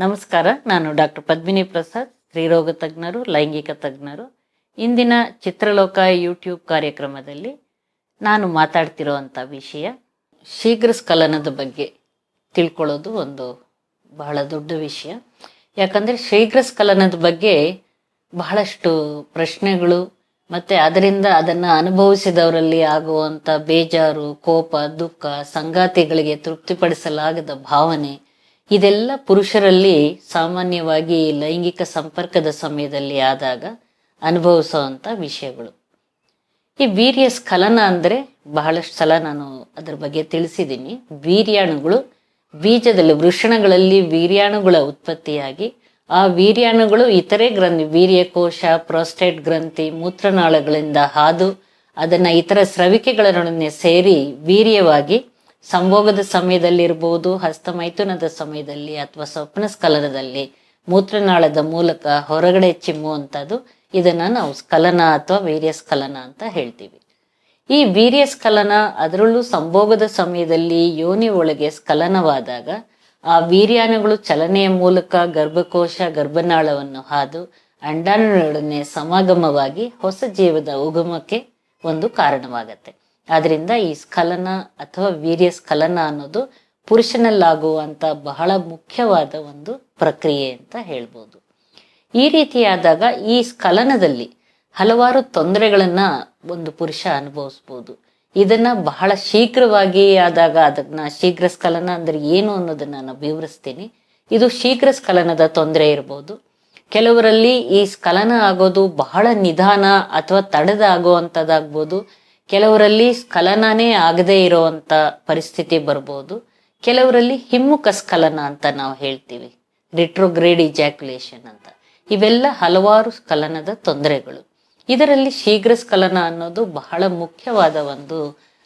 ನಮಸ್ಕಾರ, ನಾನು ಡಾಕ್ಟರ್ ಪದ್ಮಿನಿ ಪ್ರಸಾದ್, ಸ್ತ್ರೀರೋಗ ತಜ್ಞರು, ಲೈಂಗಿಕ ತಜ್ಞರು. ಇಂದಿನ ಚಿತ್ರಲೋಕ ಯೂಟ್ಯೂಬ್ ಕಾರ್ಯಕ್ರಮದಲ್ಲಿ ನಾನು ಮಾತಾಡ್ತಿರೋವಂಥ ವಿಷಯ ಶೀಘ್ರ ಸ್ಖಲನದ ಬಗ್ಗೆ ತಿಳ್ಕೊಳ್ಳೋದು ಒಂದು ಬಹಳ ದೊಡ್ಡ ವಿಷಯ. ಯಾಕಂದರೆ ಶೀಘ್ರ ಸ್ಖಲನದ ಬಗ್ಗೆ ಬಹಳಷ್ಟು ಪ್ರಶ್ನೆಗಳು ಮತ್ತು ಅದರಿಂದ ಅದನ್ನು ಅನುಭವಿಸಿದವರಲ್ಲಿ ಆಗುವಂಥ ಬೇಜಾರು, ಕೋಪ, ದುಃಖ, ಸಂಗಾತಿಗಳಿಗೆ ತೃಪ್ತಿಪಡಿಸಲಾಗದ ಭಾವನೆ ಇದೆಲ್ಲ ಪುರುಷರಲ್ಲಿ ಸಾಮಾನ್ಯವಾಗಿ ಲೈಂಗಿಕ ಸಂಪರ್ಕದ ಸಮಯದಲ್ಲಿ ಆದಾಗ ಅನುಭವಿಸುವಂಥ ವಿಷಯಗಳು. ಈ ವೀರ್ಯ ಸ್ಖಲನ ಅಂದರೆ ಬಹಳಷ್ಟು ಸಲ ನಾನು ಅದ್ರ ಬಗ್ಗೆ ತಿಳಿಸಿದ್ದೀನಿ. ವೀರ್ಯಾಣುಗಳು, ಬೀಜದಲ್ಲಿ ವೃಷಣಗಳಲ್ಲಿ ವೀರ್ಯಾಣುಗಳ ಉತ್ಪತ್ತಿಯಾಗಿ, ಆ ವೀರ್ಯಾಣುಗಳು ಇತರೆ ಗ್ರಂಥಿ, ವೀರ್ಯಕೋಶ, ಪ್ರೋಸ್ಟೇಟ್ ಗ್ರಂಥಿ, ಮೂತ್ರನಾಳಗಳಿಂದ ಹಾದು ಅದನ್ನ ಇತರ ಸ್ರವಿಕೆಗಳೊಡನೆ ಸೇರಿ ವೀರ್ಯವಾಗಿ ಸಂಭೋಗದ ಸಮಯದಲ್ಲಿ ಇರಬಹುದು ಹಸ್ತಮೈಥುನದ ಸಮಯದಲ್ಲಿ ಅಥವಾ ಸ್ವಪ್ನ ಸ್ಖಲನದಲ್ಲಿ ಮೂತ್ರನಾಳದ ಮೂಲಕ ಹೊರಗಡೆ ಚಿಮ್ಮುವಂಥದ್ದು. ಇದನ್ನ ನಾವು ಸ್ಖಲನ ಅಥವಾ ವೀರ್ಯ ಸ್ಕಲನ ಅಂತ ಹೇಳ್ತೀವಿ. ಈ ವೀರ್ಯ ಸ್ಕಲನ ಅದರಲ್ಲೂ ಸಂಭೋಗದ ಸಮಯದಲ್ಲಿ ಯೋನಿ ಒಳಗೆ ಸ್ಖಲನವಾದಾಗ ಆ ವೀರ್ಯಾನುಗಳು ಚಲನೆಯ ಮೂಲಕ ಗರ್ಭಕೋಶ, ಗರ್ಭನಾಳವನ್ನು ಹಾದು ಅಂಡಾಣುಗಳೊಡನೆ ಸಮಾಗಮವಾಗಿ ಹೊಸ ಜೀವದ ಉಗಮಕ್ಕೆ ಒಂದು ಕಾರಣವಾಗತ್ತೆ. ಆದ್ರಿಂದ ಈ ಸ್ಖಲನ ಅಥವಾ ವೀರ್ಯ ಸ್ಖಲನ ಅನ್ನೋದು ಪುರುಷನಲ್ಲಾಗುವಂತ ಬಹಳ ಮುಖ್ಯವಾದ ಒಂದು ಪ್ರಕ್ರಿಯೆ ಅಂತ ಹೇಳ್ಬೋದು. ಈ ರೀತಿಯಾದಾಗ ಈ ಸ್ಖಲನದಲ್ಲಿ ಹಲವಾರು ತೊಂದರೆಗಳನ್ನ ಒಂದು ಪುರುಷ ಅನುಭವಿಸ್ಬೋದು. ಇದನ್ನ ಬಹಳ ಶೀಘ್ರವಾಗಿ ಆದಾಗ ಅದನ್ನ ಶೀಘ್ರ ಸ್ಖಲನ ಅಂದ್ರೆ ಏನು ಅನ್ನೋದನ್ನ ನಾನು ವಿವರಿಸ್ತೀನಿ. ಇದು ಶೀಘ್ರ ಸ್ಖಲನದ ತೊಂದರೆ ಇರ್ಬೋದು. ಕೆಲವರಲ್ಲಿ ಈ ಸ್ಖಲನ ಆಗೋದು ಬಹಳ ನಿಧಾನ ಅಥವಾ ತಡೆದ ಕೆಲವರಲ್ಲಿ ಸ್ಖಲನನೇ ಆಗದೇ ಇರುವಂತ ಪರಿಸ್ಥಿತಿ ಬರ್ಬೋದು. ಕೆಲವರಲ್ಲಿ ಹಿಮ್ಮುಖ ಸ್ಖಲನ ಅಂತ ನಾವು ಹೇಳ್ತೀವಿ. ರಿಟ್ರೋಗ್ರೇಡ್ ಇಜಾಕ್ಯುಲೇಷನ್ ಅಂತ. ಇವೆಲ್ಲ ಹಲವಾರು ಸ್ಖಲನದ ತೊಂದರೆಗಳು. ಇದರಲ್ಲಿ ಶೀಘ್ರ ಸ್ಖಲನ ಅನ್ನೋದು ಬಹಳ ಮುಖ್ಯವಾದ ಒಂದು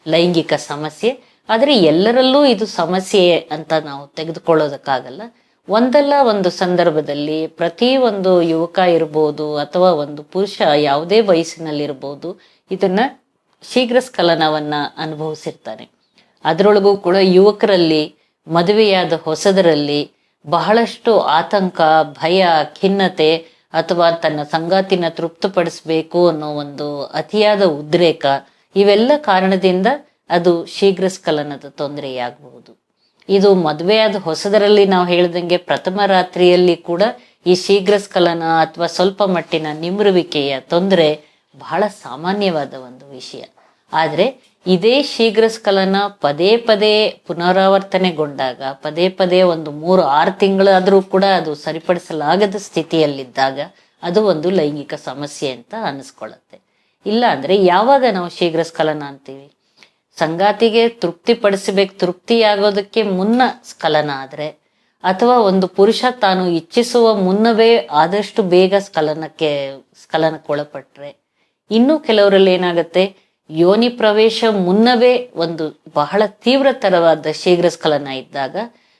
ಲೈಂಗಿಕ ಸಮಸ್ಯೆ. ಆದರೆ ಎಲ್ಲರಲ್ಲೂ ಇದು ಸಮಸ್ಯೆ ಅಂತ ನಾವು ತೆಗೆದುಕೊಳ್ಳೋದಕ್ಕಾಗಲ್ಲ. ಒಂದಲ್ಲ ಒಂದು ಸಂದರ್ಭದಲ್ಲಿ ಪ್ರತಿ ಒಂದು ಯುವಕ ಇರ್ಬೋದು ಅಥವಾ ಒಂದು ಪುರುಷ ಯಾವುದೇ ವಯಸ್ಸಿನಲ್ಲಿರ್ಬೋದು, ಇದನ್ನ ಶೀಘ್ರ ಸ್ಖಲನವನ್ನು ಅನುಭವಿಸಿರ್ತಾನೆ. ಅದರೊಳಗೂ ಕೂಡ ಯುವಕರಲ್ಲಿ, ಮದುವೆಯಾದ ಹೊಸದರಲ್ಲಿ ಬಹಳಷ್ಟು ಆತಂಕ, ಭಯ, ಖಿನ್ನತೆ ಅಥವಾ ತನ್ನ ಸಂಗಾತಿನ ತೃಪ್ತಪಡಿಸಬೇಕು ಅನ್ನೋ ಒಂದು ಅತಿಯಾದ ಉದ್ರೇಕ ಇವೆಲ್ಲ ಕಾರಣದಿಂದ ಅದು ಶೀಘ್ರ ಸ್ಖಲನದ ತೊಂದರೆಯಾಗಬಹುದು. ಇದು ಮದುವೆಯಾದ ಹೊಸದರಲ್ಲಿ ನಾವು ಹೇಳ್ದಂಗೆ ಪ್ರಥಮ ರಾತ್ರಿಯಲ್ಲಿ ಕೂಡ ಈ ಶೀಘ್ರ ಸ್ಖಲನ ಅಥವಾ ಸ್ವಲ್ಪ ಮಟ್ಟಿನ ನಿಮ್ರುವಿಕೆಯ ತೊಂದರೆ ಬಹಳ ಸಾಮಾನ್ಯವಾದ ಒಂದು ವಿಷಯ. ಆದರೆ ಇದೇ ಶೀಘ್ರ ಸ್ಕಲನ ಪದೇ ಪದೇ ಪುನರಾವರ್ತನೆಗೊಂಡಾಗ, ಪದೇ ಪದೇ ಒಂದು ಮೂರು ಆರು ತಿಂಗಳಾದರೂ ಕೂಡ ಅದು ಸರಿಪಡಿಸಲಾಗದ ಸ್ಥಿತಿಯಲ್ಲಿದ್ದಾಗ ಅದು ಒಂದು ಲೈಂಗಿಕ ಸಮಸ್ಯೆ ಅಂತ ಅನಿಸ್ಕೊಳ್ಳುತ್ತೆ. ಇಲ್ಲ ಅಂದರೆ ಯಾವಾಗ ನಾವು ಶೀಘ್ರ ಸ್ಕಲನ ಅಂತೀವಿ? ಸಂಗಾತಿಗೆ ತೃಪ್ತಿಪಡಿಸಬೇಕು, ತೃಪ್ತಿಯಾಗೋದಕ್ಕೆ ಮುನ್ನ ಸ್ಖಲನ ಆದರೆ, ಅಥವಾ ಒಂದು ಪುರುಷ ತಾನು ಇಚ್ಛಿಸುವ ಮುನ್ನವೇ ಆದಷ್ಟು ಬೇಗ ಸ್ಖಲನಕ್ಕೆ, ಸ್ಖಲನಕ್ಕೊಳಪಟ್ರೆ ಇನ್ನು ಕೆಲವರಲ್ಲಿ ಏನಾಗುತ್ತೆ? ಯೋನಿ ಪ್ರವೇಶ ಮುನ್ನವೇ ಒಂದು ಬಹಳ ತೀವ್ರತರವಾದ ಶೀಘ್ರ ಸ್ಖಲನ ಇದ್ದಾಗ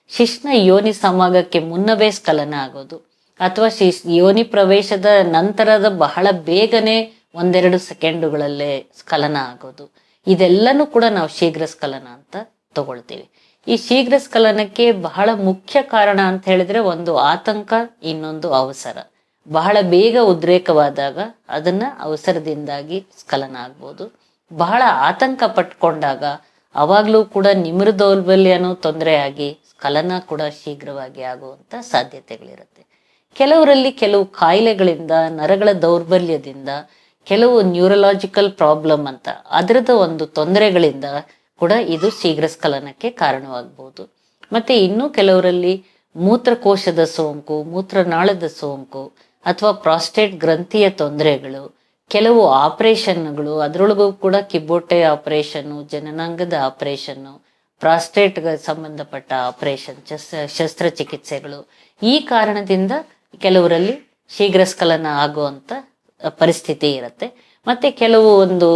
ಶಿಶ್ನ ಯೋನಿ ಸಮಾಗಕ್ಕೆ ಮುನ್ನವೇ ಸ್ಖಲನ ಆಗೋದು. ಅಥವಾ ಶಿಶ್ ಯೋನಿ ಪ್ರವೇಶದ ನಂತರದ ಬಹಳ ಬೇಗನೆ ಒಂದೆರಡು ಸೆಕೆಂಡುಗಳಲ್ಲೇ ಸ್ಖಲನ ಆಗೋದು. ಇದೆಲ್ಲನೂ ಕೂಡ ನಾವು ಶೀಘ್ರ ಸ್ಖಲನ ಅಂತ ತಗೊಳ್ತೀವಿ. ಈ ಶೀಘ್ರ ಸ್ಖಲನಕ್ಕೆ ಬಹಳ ಮುಖ್ಯ ಕಾರಣ ಅಂತ ಹೇಳಿದ್ರೆ ಒಂದು ಆತಂಕ, ಇನ್ನೊಂದು ಅವಸರ. ಬಹಳ ಬೇಗ ಉದ್ರೇಕವಾದಾಗ ಅದನ್ನ ಅವಸರದಿಂದಾಗಿ ಸ್ಖಲನ ಆಗ್ಬೋದು. ಬಹಳ ಆತಂಕ ಪಟ್ಕೊಂಡಾಗ ಅವಾಗ್ಲೂ ಕೂಡ ನಿಮ್ರ ದೌರ್ಬಲ್ಯನೂ ತೊಂದರೆ ಆಗಿ ಸ್ಖಲನ ಕೂಡ ಶೀಘ್ರವಾಗಿ ಆಗುವಂತ ಸಾಧ್ಯತೆಗಳಿರುತ್ತೆ. ಕೆಲವರಲ್ಲಿ ಕೆಲವು ಕಾಯಿಲೆಗಳಿಂದ, ನರಗಳ ದೌರ್ಬಲ್ಯದಿಂದ, ಕೆಲವು ನ್ಯೂರಲಾಜಿಕಲ್ ಪ್ರಾಬ್ಲಮ್ ಅಂತ ಅದರದ ಒಂದು ತೊಂದರೆಗಳಿಂದ ಕೂಡ ಇದು ಶೀಘ್ರ ಸ್ಖಲನಕ್ಕೆ ಕಾರಣವಾಗಬಹುದು ಮತ್ತೆ ಇನ್ನೂ ಕೆಲವರಲ್ಲಿ ಮೂತ್ರಕೋಶದ ಸೋಂಕು, ಮೂತ್ರನಾಳದ ಸೋಂಕು ಅಥವಾ ಪ್ರಾಸ್ಟೇಟ್ ಗ್ರಂಥಿಯ ತೊಂದರೆಗಳು, ಕೆಲವು ಆಪರೇಷನ್ಗಳು, ಅದರೊಳಗೂ ಕೂಡ ಕಿಬ್ಬೊಟ್ಟೆ ಆಪರೇಷನ್ನು, ಜನನಾಂಗದ ಆಪರೇಷನ್ನು ಪ್ರಾಸ್ಟೇಟ್ಗೆ ಸಂಬಂಧಪಟ್ಟ ಆಪರೇಷನ್ ಶಸ್ತ್ರಚಿಕಿತ್ಸೆಗಳು. ಈ ಕಾರಣದಿಂದ ಕೆಲವರಲ್ಲಿ ಶೀಘ್ರ ಸ್ಕಲನ ಆಗುವಂತ ಪರಿಸ್ಥಿತಿ ಇರುತ್ತೆ. ಮತ್ತೆ ಕೆಲವು ಒಂದು,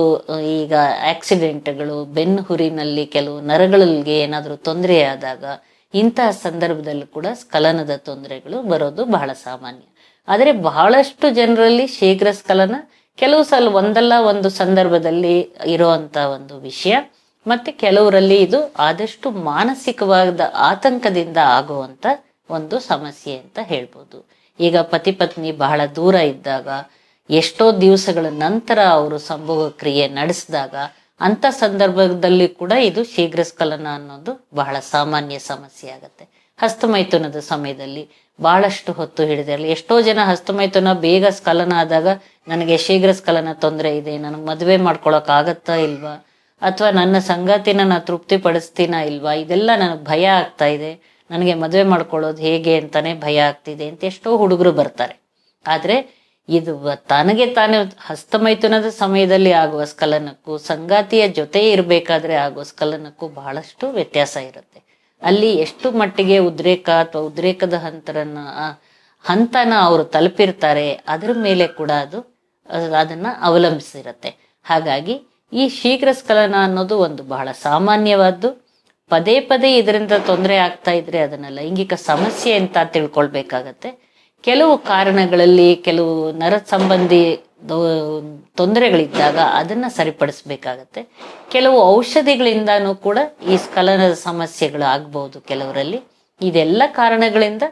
ಈಗ ಆಕ್ಸಿಡೆಂಟ್ಗಳು ಬೆನ್ನು ಹುರಿನಲ್ಲಿ ಕೆಲವು ನರಗಳಿಗೆ ಏನಾದರೂ ತೊಂದರೆ ಆದಾಗ ಇಂತಹ ಸಂದರ್ಭದಲ್ಲೂ ಕೂಡ ಸ್ಖಲನದ ತೊಂದರೆಗಳು ಬರೋದು ಬಹಳ ಸಾಮಾನ್ಯ. ಆದರೆ ಬಹಳಷ್ಟು ಜನರಲ್ಲಿ ಶೀಘ್ರ ಸ್ಖಲನ ಕೆಲವು ಸಲ ಒಂದಲ್ಲ ಒಂದು ಸಂದರ್ಭದಲ್ಲಿ ಇರುವಂತ ಒಂದು ವಿಷಯ. ಮತ್ತೆ ಕೆಲವರಲ್ಲಿ ಇದು ಆದಷ್ಟು ಮಾನಸಿಕವಾದ ಆತಂಕದಿಂದ ಆಗುವಂತ ಒಂದು ಸಮಸ್ಯೆ ಅಂತ ಹೇಳ್ಬೋದು. ಈಗ ಪತಿ ಪತ್ನಿ ಬಹಳ ದೂರ ಇದ್ದಾಗ, ಎಷ್ಟೋ ದಿವಸಗಳ ನಂತರ ಅವರು ಸಂಭೋಗ ಕ್ರಿಯೆ ನಡೆಸಿದಾಗ ಅಂತ ಸಂದರ್ಭದಲ್ಲಿ ಕೂಡ ಇದು ಶೀಘ್ರ ಸ್ಖಲನ ಅನ್ನೋದು ಬಹಳ ಸಾಮಾನ್ಯ ಸಮಸ್ಯೆ ಆಗುತ್ತೆ. ಹಸ್ತಮೈಥುನದ ಸಮಯದಲ್ಲಿ ಬಹಳಷ್ಟು ಹೊತ್ತು ಹಿಡಿದಿರಲಿ ಎಷ್ಟೋ ಜನ ಹಸ್ತಮೈಥುನ ಬೇಗ ಸ್ಖಲನ ಆದಾಗ ನನಗೆ ಶೀಘ್ರ ಸ್ಖಲನ ತೊಂದರೆ ಇದೆ ನನಗೆ ಮದುವೆ ಮಾಡ್ಕೊಳಕ್ ಆಗತ್ತಾ ಇಲ್ವಾ? ಅಥವಾ ನನ್ನ ಸಂಗಾತಿನ ನಾನು ತೃಪ್ತಿ ಪಡಿಸ್ತೀನ ಇಲ್ವಾ? ಇದೆಲ್ಲ ನನಗೆ ಭಯ ಆಗ್ತಾ ಇದೆ. ನನಗೆ ಮದುವೆ ಮಾಡ್ಕೊಳ್ಳೋದು ಹೇಗೆ ಅಂತಾನೆ ಭಯ ಆಗ್ತಿದೆ ಅಂತ ಎಷ್ಟೋ ಹುಡುಗರು ಬರ್ತಾರೆ. ಆದರೆ ಇದು ತನಗೆ ತಾನೇ ಹಸ್ತಮೈಥುನದ ಸಮಯದಲ್ಲಿ ಆಗುವ ಸ್ಖಲನಕ್ಕೂ, ಸಂಗಾತಿಯ ಜೊತೆ ಇರಬೇಕಾದ್ರೆ ಆಗುವ ಸ್ಖಲನಕ್ಕೂ ಬಹಳಷ್ಟು ವ್ಯತ್ಯಾಸ ಇರುತ್ತೆ. ಅಲ್ಲಿ ಎಷ್ಟು ಮಟ್ಟಿಗೆ ಉದ್ರೇಕ ಅಥವಾ ಉದ್ರೇಕದ ಹಂತರನ್ನ ಹಂತನ ಅವರು ತಲುಪಿರ್ತಾರೆ, ಅದರ ಮೇಲೆ ಕೂಡ ಅದು, ಅದ್- ಅದನ್ನ ಅವಲಂಬಿಸಿರುತ್ತೆ. ಹಾಗಾಗಿ ಈ ಶೀಘ್ರ ಸ್ಖಲನ ಅನ್ನೋದು ಒಂದು ಬಹಳ ಸಾಮಾನ್ಯವಾದ್ದು. ಪದೇ ಪದೇ ಇದರಿಂದ ತೊಂದರೆ ಆಗ್ತಾ ಇದ್ರೆ ಅದನ್ನ ಲೈಂಗಿಕ ಸಮಸ್ಯೆ ಅಂತ ತಿಳ್ಕೊಳ್ಬೇಕಾಗತ್ತೆ. ಕೆಲವು ಕಾರಣಗಳಲ್ಲಿ ಕೆಲವು ನರ ಸಂಬಂಧಿ ತೊಂದರೆಗಳಿದ್ದಾಗ ಅದನ್ನ ಸರಿಪಡಿಸ್ಬೇಕಾಗತ್ತೆ. ಕೆಲವು ಔಷಧಿಗಳಿಂದಾನೂ ಕೂಡ ಈ ಸ್ಖಲನದ ಸಮಸ್ಯೆಗಳು ಆಗ್ಬಹುದು ಕೆಲವರಲ್ಲಿ. ಇದೆಲ್ಲ ಕಾರಣಗಳಿಂದ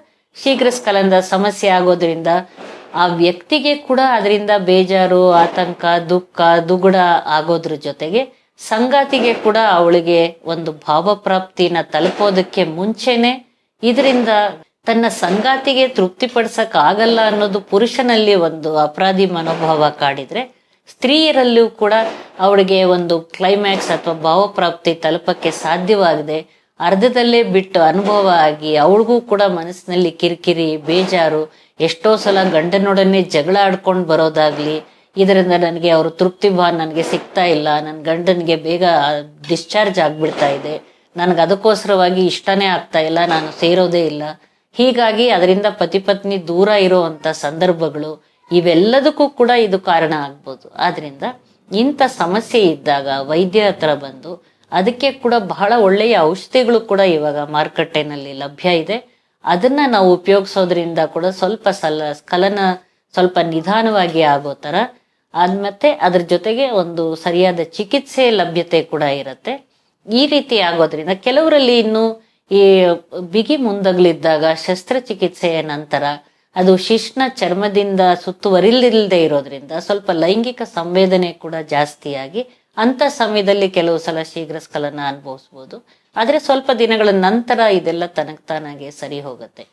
ಶೀಘ್ರ ಸ್ಖಲನದ ಸಮಸ್ಯೆ ಆಗೋದ್ರಿಂದ ಆ ವ್ಯಕ್ತಿಗೆ ಕೂಡ ಅದರಿಂದ ಬೇಜಾರು, ಆತಂಕ, ದುಃಖ, ದುಗುಡ ಆಗೋದ್ರ ಜೊತೆಗೆ ಸಂಗಾತಿಗೆ ಕೂಡ ಅವಳಿಗೆ ಒಂದು ಭಾವಪ್ರಾಪ್ತಿನ ತಲುಪೋದಕ್ಕೆ ಮುಂಚೆನೆ ಇದರಿಂದ ತನ್ನ ಸಂಗಾತಿಗೆ ತೃಪ್ತಿಪಡಿಸಕ್ ಆಗಲ್ಲ ಅನ್ನೋದು ಪುರುಷನಲ್ಲಿ ಒಂದು ಅಪರಾಧಿ ಮನೋಭಾವ ಕಾಡಿದ್ರೆ ಸ್ತ್ರೀಯರಲ್ಲೂ ಕೂಡ ಅವಳಿಗೆ ಒಂದು ಕ್ಲೈಮ್ಯಾಕ್ಸ್ ಅಥವಾ ಭಾವಪ್ರಾಪ್ತಿ ತಲುಪಕ್ಕೆ ಸಾಧ್ಯವಾಗದೆ. ಅರ್ಧದಲ್ಲೇ ಬಿಟ್ಟು ಅನುಭವ ಆಗಿ ಅವಳಿಗೂ ಕೂಡ ಮನಸ್ಸಿನಲ್ಲಿ ಕಿರಿಕಿರಿ, ಬೇಜಾರು, ಎಷ್ಟೋ ಸಲ ಗಂಡನೊಡನೆ ಜಗಳ ಆಡ್ಕೊಂಡು ಬರೋದಾಗ್ಲಿ, ಇದರಿಂದ ನನಗೆ ಅವರು ತೃಪ್ತಿ ಭಾ ನನಗೆ ಸಿಗ್ತಾ ಇಲ್ಲ ನನ್ನ ಗಂಡನಿಗೆ ಬೇಗ ಡಿಸ್ಚಾರ್ಜ್ ಆಗ್ಬಿಡ್ತಾ ಇದೆ. ನನಗೆ ಅದಕ್ಕೋಸ್ಕರವಾಗಿ ಇಷ್ಟನೇ ಆಗ್ತಾ ಇಲ್ಲ, ನಾನು ಸೇರೋದೇ ಇಲ್ಲ. ಹೀಗಾಗಿ ಅದರಿಂದ ಪತಿ ಪತ್ನಿ ದೂರ ಇರುವಂತ ಸಂದರ್ಭಗಳು ಇವೆಲ್ಲದಕ್ಕೂ ಕೂಡ ಇದು ಕಾರಣ ಆಗ್ಬೋದು. ಆದ್ರಿಂದ ಇಂಥ ಸಮಸ್ಯೆ ಇದ್ದಾಗ ವೈದ್ಯ ಹತ್ರ ಬಂದು ಅದಕ್ಕೆ ಕೂಡ ಬಹಳ ಒಳ್ಳೆಯ ಔಷಧಿಗಳು ಕೂಡ ಇವಾಗ ಮಾರುಕಟ್ಟೆನಲ್ಲಿ ಲಭ್ಯ ಇದೆ. ಅದನ್ನ ನಾವು ಉಪಯೋಗಿಸೋದ್ರಿಂದ ಕೂಡ ಸ್ವಲ್ಪ ಸಲ ಸ್ಖಲನ ಸ್ವಲ್ಪ ನಿಧಾನವಾಗಿ ಆಗೋ ಥರ ಅದ್ ಮತ್ತೆ ಅದ್ರ ಜೊತೆಗೆ ಒಂದು ಸರಿಯಾದ ಚಿಕಿತ್ಸೆ ಲಭ್ಯತೆ ಕೂಡ ಇರುತ್ತೆ. ಈ ರೀತಿ ಆಗೋದ್ರಿಂದ ಕೆಲವರಲ್ಲಿ ಇನ್ನು ಈ ಬಿಗಿ ಮುಂದಗ್ಲಿದ್ದಾಗ ಶಸ್ತ್ರಚಿಕಿತ್ಸೆಯ ನಂತರ ಅದು ಶಿಶ್ನ ಚರ್ಮದಿಂದ ಸುತ್ತುವರಿಲಿಲ್ಲದೆ ಇರೋದ್ರಿಂದ ಸ್ವಲ್ಪ ಲೈಂಗಿಕ ಸಂವೇದನೆ ಕೂಡ ಜಾಸ್ತಿಯಾಗಿ ಅಂತ ಸಮಯದಲ್ಲಿ ಕೆಲವು ಸಲ ಶೀಘ್ರ ಸ್ಖಲನ ಅನುಭವಿಸ್ಬೋದು. ಆದರೆ ಸ್ವಲ್ಪ ದಿನಗಳ ನಂತರ ಇದೆಲ್ಲ ತನಗ್ ತಾನಾಗೆ ಸರಿ ಹೋಗುತ್ತೆ.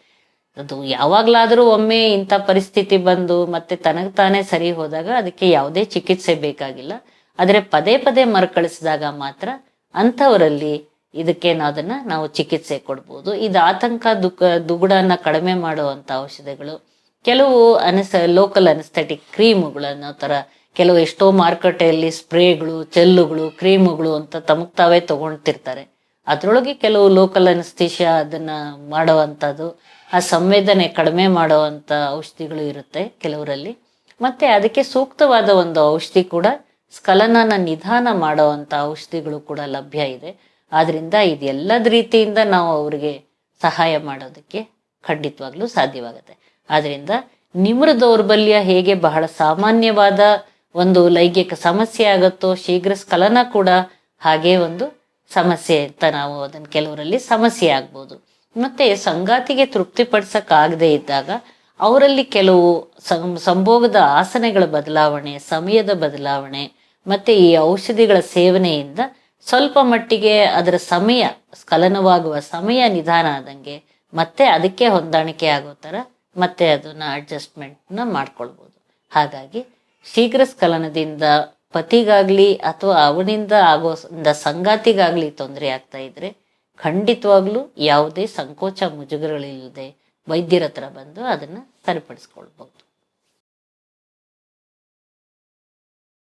ಅದು ಯಾವಾಗಲಾದರೂ ಒಮ್ಮೆ ಇಂಥ ಪರಿಸ್ಥಿತಿ ಬಂದು ಮತ್ತೆ ತನಗ್ ತಾನೇ ಸರಿ ಹೋದಾಗ ಅದಕ್ಕೆ ಯಾವುದೇ ಚಿಕಿತ್ಸೆ ಬೇಕಾಗಿಲ್ಲ. ಆದರೆ ಪದೇ ಪದೇ ಮರುಕಳಿಸಿದಾಗ ಮಾತ್ರ ಅಂಥವರಲ್ಲಿ ಇದಕ್ಕೆ ಅದನ್ನು ನಾವು ಚಿಕಿತ್ಸೆ ಕೊಡ್ಬೋದು. ಇದು ಆತಂಕ ದುಃಖ ದುಗುಡನ ಕಡಿಮೆ ಮಾಡುವಂತ ಔಷಧಿಗಳು. ಕೆಲವು ಅನಸ್ ಲೋಕಲ್ ಅನಸ್ಥೆಟಿಕ್ ಕ್ರೀಮ್ಗಳನ್ನ ಥರ ಕೆಲವು ಎಷ್ಟೋ ಮಾರುಕಟ್ಟೆಯಲ್ಲಿ ಸ್ಪ್ರೇಗಳು, ಚೆಲ್ಲುಗಳು ಕ್ರೀಮುಗಳು ಅಂತ ತಮಗ್ ತಾವೇ ತಗೊಳ್ತಿರ್ತಾರೆ ಅದರೊಳಗೆ ಕೆಲವು ಲೋಕಲ್ ಅನಸ್ತಿಷಿಯಾ ಅದನ್ನ ಮಾಡುವಂಥದ್ದು. ಆ ಸಂವೇದನೆ ಕಡಿಮೆ ಮಾಡುವಂತ ಔಷಧಿಗಳು ಇರುತ್ತೆ ಕೆಲವರಲ್ಲಿ. ಮತ್ತೆ ಅದಕ್ಕೆ ಸೂಕ್ತವಾದ ಒಂದು ಔಷಧಿ ಕೂಡ ಸ್ಖಲನನ ನಿಧಾನ ಮಾಡುವಂತ ಔಷಧಿಗಳು ಕೂಡ ಲಭ್ಯ ಇದೆ. ಆದ್ರಿಂದ ಇದೆಲ್ಲದ ರೀತಿಯಿಂದ ನಾವು ಅವ್ರಿಗೆ ಸಹಾಯ ಮಾಡೋದಕ್ಕೆ ಖಂಡಿತವಾಗ್ಲೂ ಸಾಧ್ಯವಾಗುತ್ತೆ. ಆದ್ರಿಂದ ನಿಮ್ರ ದೌರ್ಬಲ್ಯ ಹೇಗೆ ಬಹಳ ಸಾಮಾನ್ಯವಾದ ಒಂದು ಲೈಂಗಿಕ ಸಮಸ್ಯೆ ಆಗುತ್ತೋ ಶೀಘ್ರ ಸ್ಖಲನ ಕೂಡ ಹಾಗೆ ಒಂದು ಸಮಸ್ಯೆ ಅಂತ ನಾವು ಅದನ್ನ ಕೆಲವರಲ್ಲಿ ಸಮಸ್ಯೆ ಆಗ್ಬೋದು. ಮತ್ತೆ ಸಂಗಾತಿಗೆ ತೃಪ್ತಿಪಡಿಸಕ್ ಆಗದೆ ಇದ್ದಾಗ ಅವರಲ್ಲಿ ಕೆಲವು ಸಂಭೋಗದ ಆಸನೆಗಳ ಬದಲಾವಣೆ, ಸಮಯದ ಬದಲಾವಣೆ, ಮತ್ತೆ ಈ ಔಷಧಿಗಳ ಸೇವನೆಯಿಂದ ಸ್ವಲ್ಪ ಮಟ್ಟಿಗೆ ಅದರ ಸಮಯ, ಸ್ಖಲನವಾಗುವ ಸಮಯ ನಿಧಾನ ಆದಂಗೆ ಮತ್ತೆ ಅದಕ್ಕೆ ಹೊಂದಾಣಿಕೆ ಆಗೋ ಥರ ಮತ್ತೆ ಅದನ್ನ ಅಡ್ಜಸ್ಟ್ಮೆಂಟ್ನ ಮಾಡ್ಕೊಳ್ಬೋದು. ಹಾಗಾಗಿ ಶೀಘ್ರ ಸ್ಖಲನದಿಂದ ಪತಿಗಾಗ್ಲಿ ಅಥವಾ ಅವನಿಂದ ಆಗೋ ಸಂಗಾತಿಗಾಗಲಿ ತೊಂದರೆ ಆಗ್ತಾ ಇದ್ರೆ ಖಂಡಿತವಾಗ್ಲೂ ಯಾವುದೇ ಸಂಕೋಚ ಮುಜುಗರಗಳಿಲ್ಲದೆ ವೈದ್ಯರ ಹತ್ರ ಬಂದು ಅದನ್ನ ಸರಿಪಡಿಸ್ಕೊಳ್ಬಹುದು.